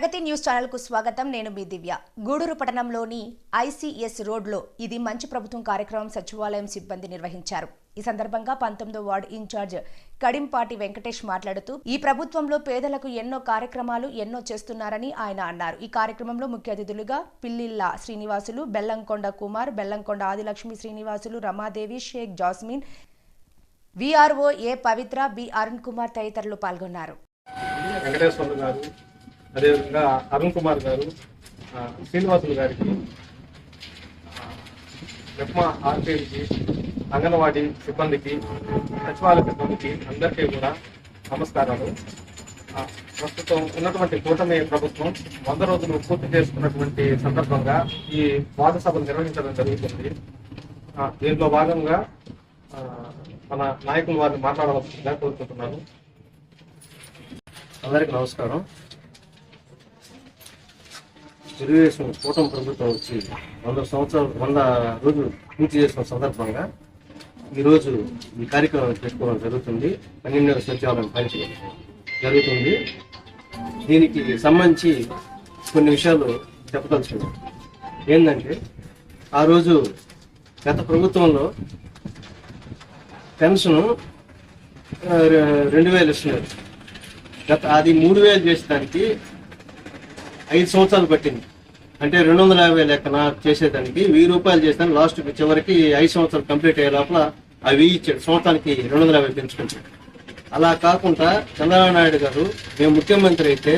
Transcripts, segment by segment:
ప్రగతి news ఛానల్కు స్వాగతం. నేను మీ దివ్య. గూడూరు పట్టణంలోని ఐసీఎస్ రోడ్లో ఇది మంచి ప్రభుత్వం కార్యక్రమం సచివాలయం సిబ్బంది నిర్వహించారు. ఈ సందర్భంగా పంతొమ్మిదో వార్డు ఇన్ఛార్జ్ కడింపాటి వెంకటేష్ మాట్లాడుతూ ఈ ప్రభుత్వంలో పేదలకు ఎన్నో కార్యక్రమాలు ఎన్నో చేస్తున్నారని ఆయన అన్నారు. ఈ కార్యక్రమంలో ముఖ్య అతిథులుగా Pillilla Srinivasulu Bellamkonda Kumar Bellamkonda Adilakshmi Srinivasulu Ramadevi Shaik Jasmine VRO A Pavitra B Arun Kumar తదితరులు పాల్గొన్నారు. అదేవిధంగా అరుణ్ కుమార్ గారు శ్రీనివాసులు గారికి రెప్మా ఆర్పీకి అంగన్వాడీ సిబ్బందికి సచివాలయ సిబ్బందికి అందరికీ కూడా నమస్కారాలు. ప్రస్తుతం ఉన్నటువంటి కూటమి ప్రభుత్వం వంద రోజులు పూర్తి చేసుకున్నటువంటి సందర్భంగా ఈ వాద సభలు నిర్వహించడం జరుగుతుంది. దీంట్లో భాగంగా మన నాయకులు వారిని మాట్లాడవలసిందిగా కోరుకుంటున్నాను. అందరికీ నమస్కారం. తెలుగుదేశం కూటమి ప్రభుత్వం వచ్చి వంద సంవత్సరాలు వంద రోజులు పూర్తి చేసిన సందర్భంగా ఈరోజు ఈ కార్యక్రమం పెట్టుకోవడం జరుగుతుంది. పన్నెండవ సచివాలయం పంచి జరుగుతుంది. దీనికి సంబంధించి కొన్ని విషయాలు చెప్పదలుచుకున్నాం. ఏంటంటే ఆ రోజు గత ప్రభుత్వంలో పెన్షన్ రెండు వేలు ఇస్తున్నారు. గత అది మూడు వేలు చేసేదానికి ఐదు సంవత్సరాలు పట్టింది. అంటే రెండు వందల యాభై లెక్కన చేసేదానికి వెయ్యి రూపాయలు చేస్తాను. లాస్ట్ చివరికి ఐదు సంవత్సరాలు కంప్లీట్ అయ్యే లోపల ఆ వెయ్యి ఇచ్చాడు. సంవత్సరానికి రెండు వందల యాభై పెంచుకుంటాడు. అలా కాకుండా చంద్రబాబు నాయుడు గారు మేము ముఖ్యమంత్రి అయితే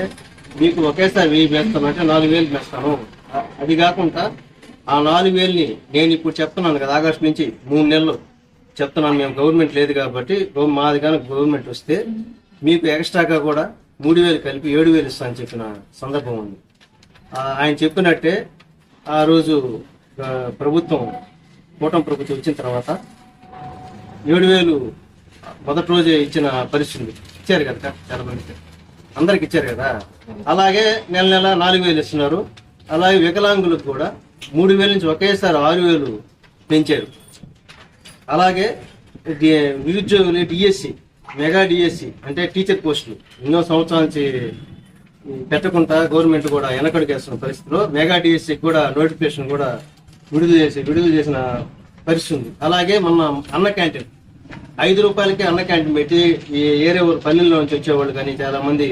మీకు ఒకేసారి వెయ్యి వేస్తాను అంటే నాలుగు వేలు వేస్తాను. అది కాకుండా ఆ నాలుగు వేలని నేను ఇప్పుడు చెప్తున్నాను కదా ఆగస్టు నుంచి మూడు నెలలు చెప్తున్నాను మేము గవర్నమెంట్ లేదు కాబట్టి మాది కానీ గవర్నమెంట్ వస్తే మీకు ఎక్స్ట్రాగా కూడా మూడు వేలు కలిపి ఏడు వేలు ఇస్తాను చెప్పిన సందర్భం ఉంది. ఆయన చెప్పినట్టే ఆ రోజు ప్రభుత్వం కూటమి ప్రభుత్వం వచ్చిన తర్వాత ఏడు వేలు మొదటి రోజే ఇచ్చిన పరిస్థితి ఇచ్చారు కదా చాలా మందికి అందరికి ఇచ్చారు కదా. అలాగే నెల నెల నాలుగు వేలు ఇస్తున్నారు. అలాగే వికలాంగులకు కూడా మూడు వేల నుంచి ఒకేసారి ఆరు వేలు పెంచారు. అలాగే నిరుద్యోగులు డిఎస్సి మెగా డిఎస్సి అంటే టీచర్ పోస్టులు ఎన్నో సంవత్సరాల నుంచి పెట్టకుండా గవర్నమెంట్ కూడా వెనకడుగేస్తున్న పరిస్థితిలో మెగా డిఎస్సి కూడా నోటిఫికేషన్ కూడా విడుదల చేసి విడుదల చేసిన పరిస్థితి ఉంది. అలాగే మన అన్న క్యాంటీన్. ఐదు రూపాయలకి అన్న క్యాంటీన్ పెట్టి ఈ ఏరే ఊరు పల్లెల్లో నుంచి వచ్చేవాళ్ళు కానీ చాలా మంది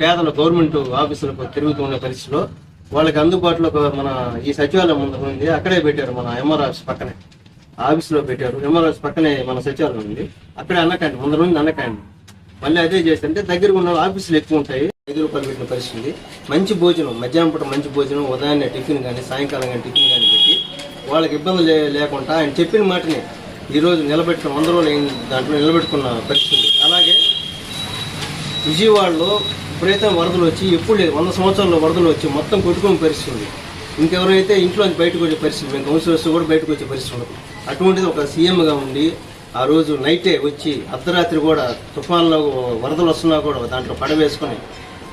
పేదలు గవర్నమెంట్ ఆఫీసులకు తిరుగుతున్న పరిస్థితిలో వాళ్ళకి అందుబాటులో మన ఈ సచివాలయం ముందు ఉంది. అక్కడే పెట్టారు మన ఎంఆర్ ఆఫీస్ పక్కనే. ఆఫీసులో పెట్టారు. ఎంఆర్ ఆఫీస్ పక్కనే మన సచివాలయం ఉంది. అక్కడే అన్న క్యాంటీన్. ముందు ఉంది అన్న క్యాంటీన్. మళ్ళీ అదే చేస్తుంటే దగ్గర ఉన్న ఆఫీసులు ఎక్కువ ఉంటాయి. ఐదు రూపాయలు పెట్టిన పరిస్థితి. మంచి భోజనం మధ్యాహ్నం పూట మంచి భోజనం ఉదయాన్నే టిఫిన్ కానీ సాయంకాలం కానీ టిఫిన్ కానీ పెట్టి వాళ్ళకి ఇబ్బంది లే- లేకుండా ఆయన చెప్పిన మాటని ఈరోజు నిలబెట్టిన వంద రోజులు దాంట్లో నిలబెట్టుకున్న పరిస్థితి. ఉంది. అలాగే విజయవాడలో విపరీతం వరదలు వచ్చి ఎప్పుడు లేదు వంద సంవత్సరాల్లో వరదలు వచ్చి మొత్తం కొట్టుకునే పరిస్థితి ఉంది. ఇంకెవరైతే ఇంట్లో బయటకు వచ్చే పరిస్థితి మేము కౌన్సిలర్స్ కూడా బయటకు వచ్చే పరిస్థితి ఉండదు. అటువంటిది ఒక సీఎంగా ఉండి ఆ రోజు నైటే వచ్చి అర్ధరాత్రి కూడా తుఫాన్లో వరదలు వస్తున్నా కూడా దాంట్లో పడవేసుకొని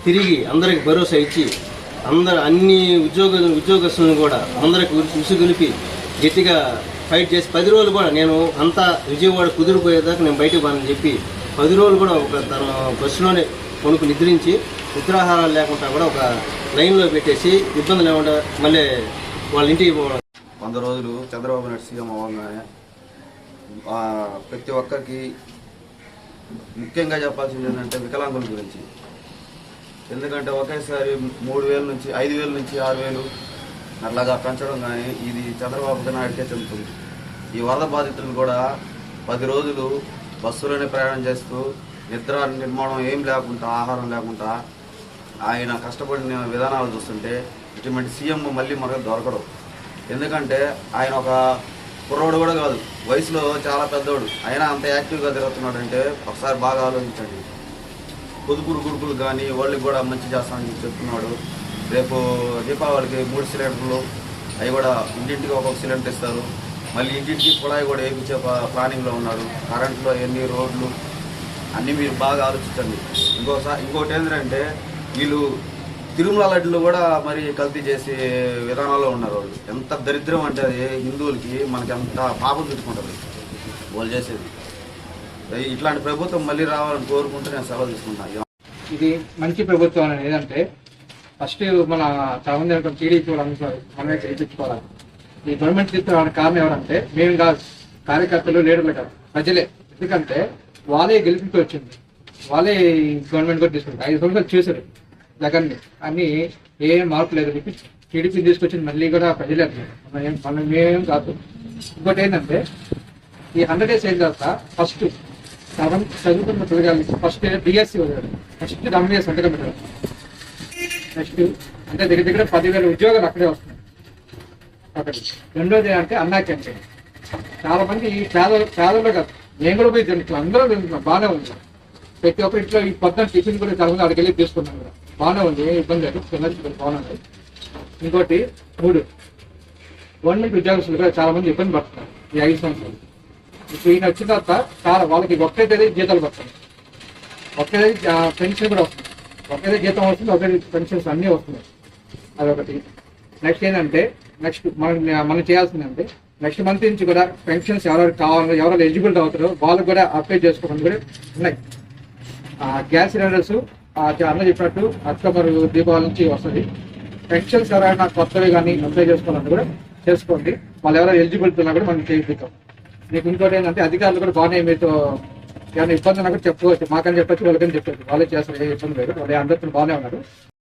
తిరిగి అందరికి భరోసా ఇచ్చి అందరు అన్ని ఉద్యోగ ఉద్యోగస్తులను కూడా అందరికి ఉసుగులిపి గట్టిగా ఫైట్ చేసి పది రోజులు కూడా నేను అంతా విజయవాడ కుదిరిపోయేదాకా నేను బయటకు పోనని చెప్పి పది రోజులు కూడా ఒక తన బస్సులోనే కొనుక్కు నిద్రించి నిద్రాహారాలు లేకుండా కూడా ఒక లైన్లో పెట్టేసి ఇబ్బంది లేకుండా మళ్ళీ వాళ్ళ ఇంటికి పోవడం. వంద రోజులు చంద్రబాబు నాయుడు సీఎం అవ్వగానే ప్రతి ఒక్కరికి ముఖ్యంగా చెప్పాల్సింది ఏంటంటే వికలాంగుల గురించి. ఎందుకంటే ఒకేసారి మూడు వేల నుంచి ఐదు వేల నుంచి ఆరు వేలు అట్లాగా పెంచడం కానీ ఇది చంద్రబాబు నాయుడికే చెందుతుంది ఈ వరద బాధితులు కూడా పది రోజులు బస్సులోనే ప్రయాణం చేస్తూ నిద్ర నిర్మాణం ఏం లేకుండా ఆహారం లేకుండా ఆయన కష్టపడిన విధానాలు చూస్తుంటే ఇటువంటి సీఎం మళ్ళీ మనకు దొరకడు. ఎందుకంటే ఆయన ఒక కుర్రోడు కూడా కాదు. వయసులో చాలా పెద్దోడు. అయినా అంత యాక్టివ్గా తిరుగుతున్నాడంటే ఒకసారి బాగా ఆలోచించండి. పొదుపురు గురుకులు కానీ వాళ్ళకి కూడా మంచి చేస్తామని చెప్తున్నాడు. రేపు దీపావళికి మూడు సిలిండర్లు అవి కూడా ఇంటింటికి ఒక్కొక్క సిలిండర్ ఇస్తారు. మళ్ళీ ఇంటింటికి కుళాయి కూడా వేయించే ప్లానింగ్లో ఉన్నారు. కరెంట్లో ఎన్ని రోడ్లు అన్నీ మీరు బాగా ఆలోచించండి. ఇంకోసారి ఇంకోటి ఏంటంటే వీళ్ళు తిరుమల లడ్లు కూడా మరి కల్తీ చేసే విధానాల్లో ఉన్నారు వాళ్ళు. ఎంత దరిద్రం అంటే అది హిందువులకి మనకి ఎంత పాపం చుట్టుకుంటుంది వాళ్ళు చేసేది. ఇట్లాంటి ప్రభుత్వం మళ్ళీ రావాలని కోరుకుంటూ నేను సెలవు తీసుకుంటాను. ఇది మంచి ప్రభుత్వం అనేది ఏదంటే ఫస్ట్ మన చాలా మంది టీడీపీ మనమే చేయించుకోవాలి ఈ గవర్నమెంట్ తీసుకురావడానికి కారణం ఎవరంటే మేము కాదు కార్యకర్తలు లీడర్లు కాదు ప్రజలే. ఎందుకంటే వాళ్ళే గెలిపించి వచ్చింది. వాళ్ళే గవర్నమెంట్ కూడా తీసుకుంటారు ఐదు సంవత్సరాలు చేశారు జగన్ అని ఏ మార్పు లేదు చెప్పి టీడీపీ తీసుకొచ్చింది మళ్ళీ కూడా ప్రజలే మనం మనం కాదు. ఇంకోటి ఏంటంటే ఈ హండ్రెడ్ డేస్ అయిన తర్వాత ఫస్ట్ సెవెన్ చదువుకున్న పిల్లగాళ్ళకి ఫస్ట్ డిఎస్సి వదిలాడు. ఫస్ట్ దాని మీద సంతకం పెట్టాడు. నెక్స్ట్ అంటే దగ్గర దగ్గర పదివేల ఉద్యోగాలు అక్కడే వస్తున్నాయి. ఒకటి రెండోది అంటే అన్నా క్యాంటీన్. చాలా మంది ఈ పేద పేదల్లో కాదు. నేను కూడా పోయి తింటున్నాం. అందరూ తింటున్నాం. బాగానే ఉంది. ప్రతి ఒక్క ఇంట్లో ఈ పొద్దున టిఫిన్ కూడా చాలా మంది అక్కడికి వెళ్ళి తీసుకున్నాం కూడా. బాగానే ఉంది. ఏ ఇబ్బంది లేదు. తినచ్చు బాగుంది ఇంకోటి మూడు. గవర్నమెంట్ ఉద్యోగస్తులు కూడా చాలా మంది ఇబ్బంది పడుతున్నారు. ఈ ఐదు సంవత్సరాలు. ఇప్పుడు ఈయన వచ్చిన తర్వాత చాలా వాళ్ళకి ఒకే తేదీ జీతాలు పడుతుంది ఒకే పెన్షన్ కూడా వస్తుంది. ఒకటే జీతం వస్తుంది ఒకటే పెన్షన్స్ అన్నీ వస్తున్నాయి. అదొకటి. నెక్స్ట్ ఏంటంటే నెక్స్ట్ మనం మనం చేయాల్సిందంటే నెక్స్ట్ మంత్ నుంచి కూడా పెన్షన్స్ ఎవరెవరు కావాలో ఎవరెవరు ఎలిజిబుల్ అవుతారో వాళ్ళకి కూడా అప్లై చేసుకోవడం కూడా ఉన్నాయి. ఆ గ్యాస్ సిలిండర్స్ అన్న చెప్పినట్టు అక్టోబర్ దీపావళి నుంచి వస్తుంది. పెన్షన్స్ ఎవరైనా కొత్తవి కానీ అప్లై చేసుకోవాలని కూడా చేసుకోండి. వాళ్ళు ఎవరైనా ఎలిజిబిలిటీ ఉన్నా కూడా మనం చేయిస్తాం మీకు ఇంకోటి ఏంటంటే అధికారులు కూడా బాగానే మీతో ఏమైనా ఇబ్బంది ఉన్నా కూడా చెప్పుకోవచ్చు. మాకని చెప్పచ్చు వాళ్ళకని చెప్పచ్చు. వాళ్ళే చేస్తారు ఏ ఇబ్బంది లేదు. వాళ్ళు అందరితో బాగానే ఉన్నారు.